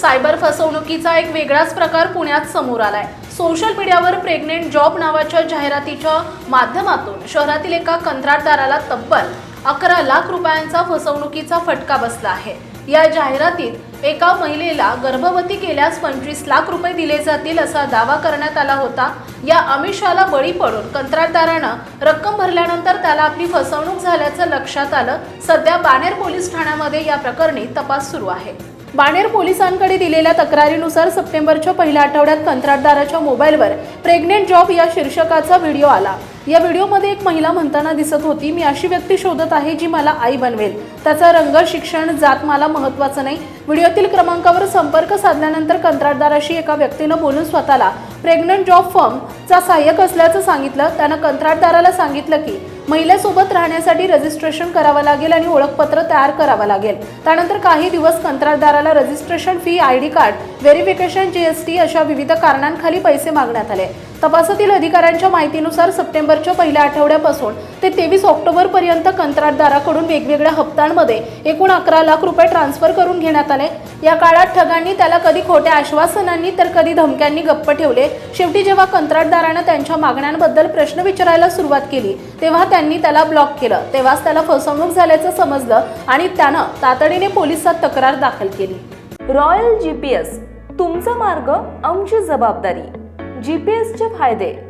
Cyber फसवणुकीचा एक वेगळाच प्रकार पुण्यात समोर आलाय. सोशल मीडियावर प्रेग्नेंट जॉब नावाच्या जाहिरातीच्या माध्यमातून शहरातील एका कंत्राटदाराला तब्बल अकरा लाख रुपयांचा फसवणुकीचा फटका बसला आहे. या जाहिरातीत एका महिलेला गर्भवती केल्यास पंचवीस लाख रुपये दिले जातील असा दावा करण्यात आला होता. या आमिषाला बळी पडून कंत्राटदारानं रक्कम भरल्यानंतर त्याला आपली फसवणूक झाल्याचं लक्षात आलं. सध्या बाणेर पोलीस ठाण्यामध्ये या प्रकरणी तपास सुरू आहे. बाणेर पोलिसांकडे दिलेल्या तक्रारीनुसार सप्टेंबरच्या पहिल्या आठवड्यात कंत्राटदाराच्या मोबाईलवर प्रेग्नेंट जॉब या शीर्षकाचा व्हिडिओ आला. या व्हिडिओमध्ये एक महिला म्हणताना दिसत होती मी अशी व्यक्ती शोधत आहे जी मला आई बनवेल. त्याचा रंग शिक्षण जात मला महत्वाचं नाही. व्हिडिओतील क्रमांकावर संपर्क साधल्यानंतर कंत्राटदाराशी एका व्यक्तीनं बोलून स्वतःला प्रेग्नंट जॉब फर्मचा सहाय्यक असल्याचं सांगितलं. त्यानं कंत्राटदाराला सांगितलं की महिलेसोबत राहण्यासाठी रजिस्ट्रेशन करावं लागेल आणि ओळखपत्र तयार करावं लागेल. त्यानंतर काही दिवस कंत्राटदाराला registration fee I D card verification GST अशा विविध कारणांखाली पैसे मागण्यात आले. तपासातील अधिकाऱ्यांच्या माहितीनुसार सप्टेंबरच्या पहिल्या आठवड्यापासून ते तेवीस ऑक्टोबरपर्यंत कंत्राटदाराकडून वेगवेगळ्या हप्त्यांमध्ये एकूण अकरा लाख रुपये ट्रान्सफर करून घेण्यात आले. या काळात ठगांनी त्याला कधी खोट्या आश्वासनांनी तर कधी धमक्यांनी गप्प ठेवले. शेवटी जेव्हा कंत्राटदारानं त्यांच्या मागण्यांबद्दल प्रश्न विचारायला सुरुवात केली तेव्हा त्यांनी त्याला ब्लॉक केलं. तेव्हाच त्याला फसवणूक झाल्याचं समजलं आणि त्यानं तातडीने पोलिसात तक्रार दाखल केली. रॉयल जी पी एस तुमचा मार्ग आमची जबाबदारी. जी पी एसचे फायदे.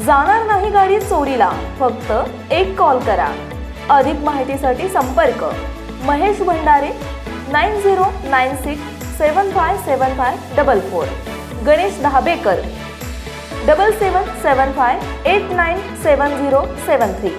जाणार नाही गाडी चोरीला फक्त एक कॉल करा. अधिक माहितीसाठी संपर्क. Mahesh Bhandare nine zero nine six seven five seven five double four. Ganesh Dhabekar double seven seven five eight nine seven zero seven three.